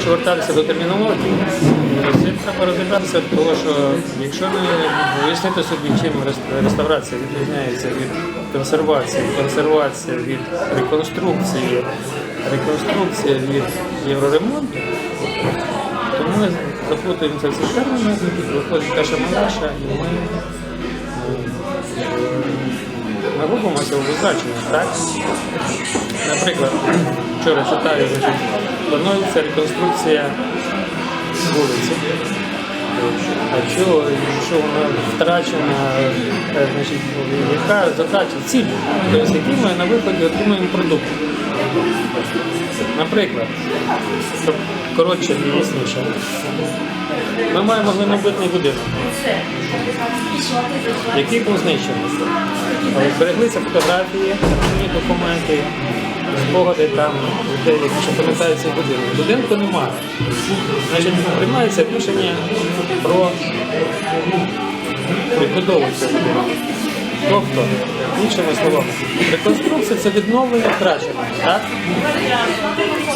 Якщо вертатися до термінології, це треба розібратися, тому що якщо не вияснити собі, чим реставрація відрізняється від консервації, консервація від реконструкції, реконструкція від євроремонту, то ми заплутуємося в цих термінах, виходить каша малаша, і ми, ми визначенні, так? Наприклад, вчора читаю, планується реконструкція вулиці. А що, що вона втрачена, е, значить, яка задача, ціль, тобто який ми на виході отримуємо продукт. Наприклад, щоб коротше і ясніше, ми маємо глинобитний будинок, який був знищений. Збереглися фотографії, документи, спогади там людей, які ще пам'ятають цей будинок. Будинку немає. Значить, приймається рішення про відбудову цього будинку. Тобто, іншими словами, реконструкція це відновлення втраченого. Так?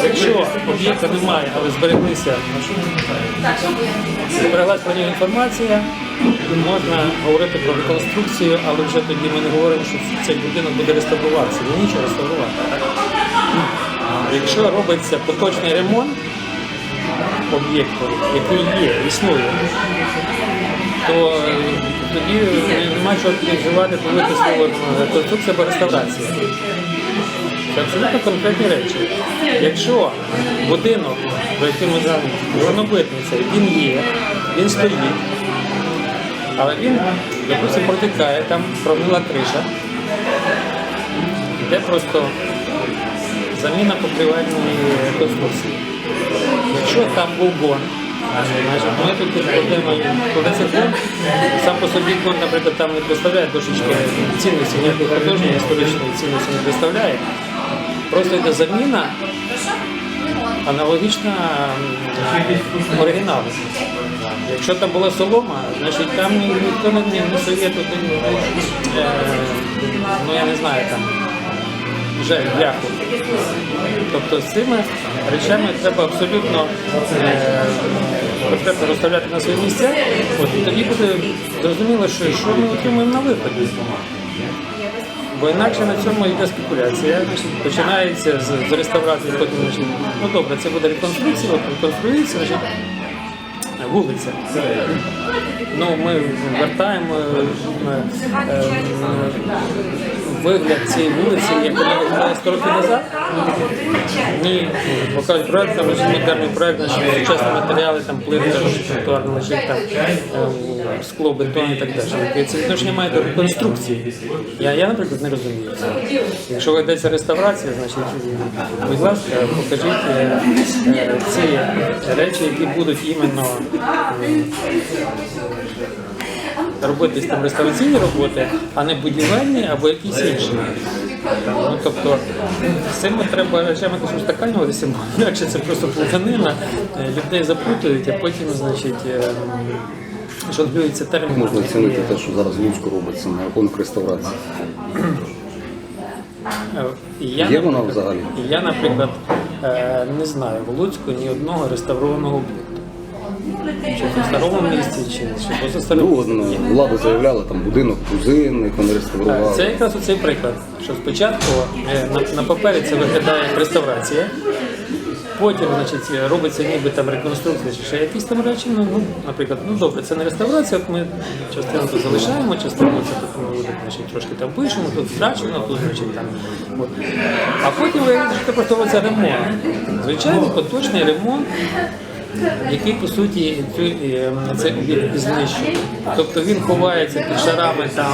Якщо об'єкта немає, але збереглися, збереглась про нього інформація, можна говорити про реконструкцію, але вже тоді ми не говоримо, що цей будинок буде реставруватися. Ні, нічого реставрувати. Якщо робиться поточний ремонт об'єкту, який є, існує, то е, тоді немає чого вживати, повити слово реконструкція або реставрація. Це абсолютно конкретні речі. Якщо будинок, про який ми знаємо, жорнобитний він є, він стоїть, але він, допустимо, протікає, там прогнила криша, йде просто заміна покривальної конструкції. Якщо там був гон, ми тут проблема, коли це гон, сам по собі гон, наприклад, там не представляє дошечки цінності, ніякої художньої історичної цінності не представляє. Просто йде заміна аналогічна оригіналу. Якщо там була солома, значить там ніхто не, не, не туди, е, ну я не знаю там, вже бляху. Тобто з цими речами треба абсолютно е, розставляти на свої місця, от, і тоді буде зрозуміло, що, що ми отримуємо на виході. Бо інакше на цьому йде спекуляція. Починається з, з реставрації, потім ну добре, це буде реконструкція, от реконструюється, значить, вулиця. Ну, ми вертаємо е, е, вигляд цієї вулиці, як вона виглядала 100 років назад. Ні, бо кажуть, проект там лише модерний проект, значить сучасні матеріали, там плитка, тротуарна лежить, там ем, скло, бетон і так далі. Це відношення має до реконструкції. Я, я, наприклад, не розумію цього. Якщо ведеться реставрація, значить, будь ласка, покажіть е, е, ці речі, які будуть іменно робитись там реставраційні роботи, а не будівельні або якісь інші. Ну, тобто з цим треба речами якось устаканюватися, бо інакше це просто плутанина, е, людей заплутують, а потім, значить, е, жонглюються терміни. Можна оцінити те, що зараз в Луцьку робиться на рахунок реставрації. Е, Я, Є вона взагалі? Я, наприклад, не знаю в Луцьку ні одного реставрованого об'єкту. Чи в старому місті, чи, чи поза Ну, старому. ну, влада заявляла, там будинок кузин, як вони реставрували. Це якраз оцей приклад, що спочатку е, на, на папері це виглядає як реставрація, потім значить, робиться ніби там реконструкція чи ще якісь там речі. Ну, ну, наприклад, ну добре, це не реставрація, от ми частину тут залишаємо, частину це тут ми значить, трошки там пишемо, тут втрачено, тут значить там. От. А потім виявляється, що це просто робиться ремонт. Звичайно, поточний ремонт який по суті цю, е, цей і знищує. Тобто він ховається під шарами там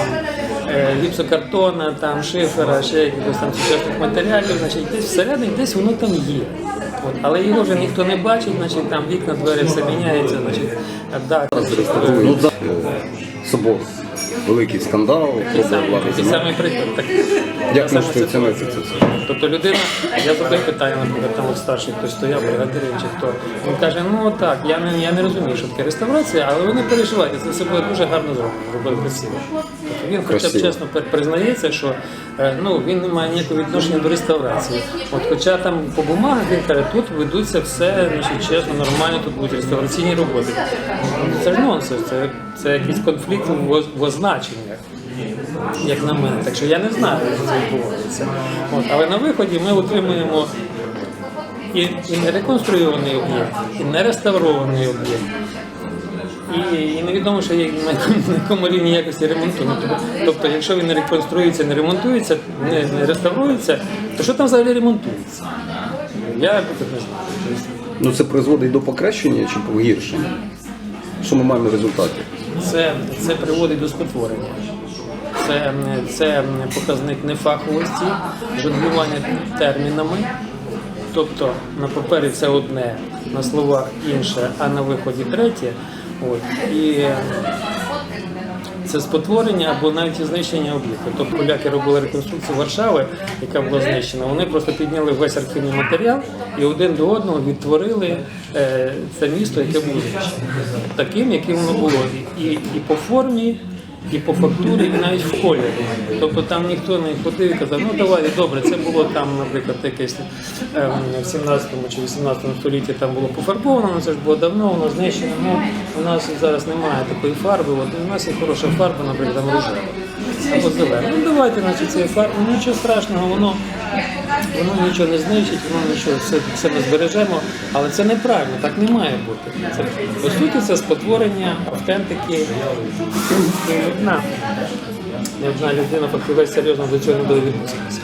е, гіпсокартона, там шифера, ще якихось там сучасних матеріалів, значить десь всередині, десь воно там є. От, але його вже ніхто не бачить, значить там вікна, двері все міняється, значить да, Ну, е, собор. Великий скандал, пробує самий, влада такий приклад. Так, Як можете оцінити це Тобто людина, я задаю питання, наприклад, там от старший хтось стояв, бригадир чи хто. Він каже, ну так, я не, я не розумію, що таке реставрація, але вони переживають, це все буде дуже гарно зроблено, зробили красиво. Тобто він хоча б Красиво. чесно пер- признається, що е, ну, він не має ніякого відношення до реставрації. От, хоча там по бумагах він каже, тут ведуться все значить, чесно, нормально, тут будуть реставраційні роботи. Ну, Це ж нонсенс, це, це якийсь конфлікт в, в означеннях як на мене. Так що я не знаю, як це відбувається. От, але на виході ми отримуємо і, і не реконструйований об'єкт, і не реставрований об'єкт. І, і невідомо, що є на якому, рівні якості ремонту. Ну, тобто, тобто, якщо він не реконструюється, не ремонтується, не, не реставрується, то що там взагалі ремонтується? Я не знаю. Ну це призводить до покращення чи погіршення? Що ми маємо в результаті? Це, це приводить до спотворення. Це, це показник нефаховості, жонглювання термінами. Тобто на папері це одне, на словах інше, а на виході третє. От. І це спотворення або навіть знищення об'єкту. Тобто поляки робили реконструкцію Варшави, яка була знищена. Вони просто підняли весь архівний матеріал і один до одного відтворили е, це місто, яке було знищено. Таким, яким воно було. І, і по формі, і по фактурі, і навіть в кольорі. Тобто там ніхто не ходив і казав, ну давай, добре, це було там, наприклад, якесь ем, в 17 чи 18 столітті там було пофарбовано, ну, це ж було давно, воно знищено. Ну, у нас зараз немає такої фарби, от у нас є хороша фарба, наприклад, там рожева. Або зелена. Ну давайте, значить, цієї фарби, ну нічого страшного, воно, воно нічого не знищить, воно нічого, все, все ми збережемо, але це неправильно, так не має бути. Це, по суті, це спотворення автентики. Одна, людина фахівець серйозно до цього не відноситися.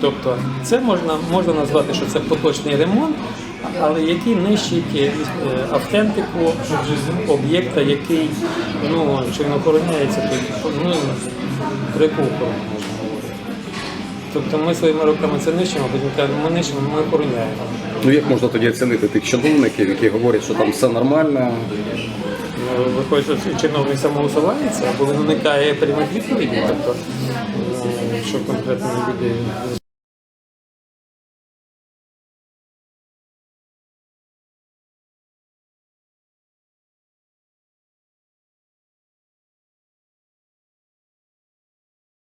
Тобто це можна, можна назвати, що це поточний ремонт, але який нищить е, автентику об'єкта, який, ну, якщо він охороняється, то ну, про яку. Тобто ми своїми руками це нищимо, потім кажемо, ми нищимо, ми охороняємо. Ну як можна тоді оцінити тих чиновників, які говорять, що там все нормально? Ну, Виходить, що чиновник самоусувається або він уникає прямих відповідей, тобто, ну, що конкретно люди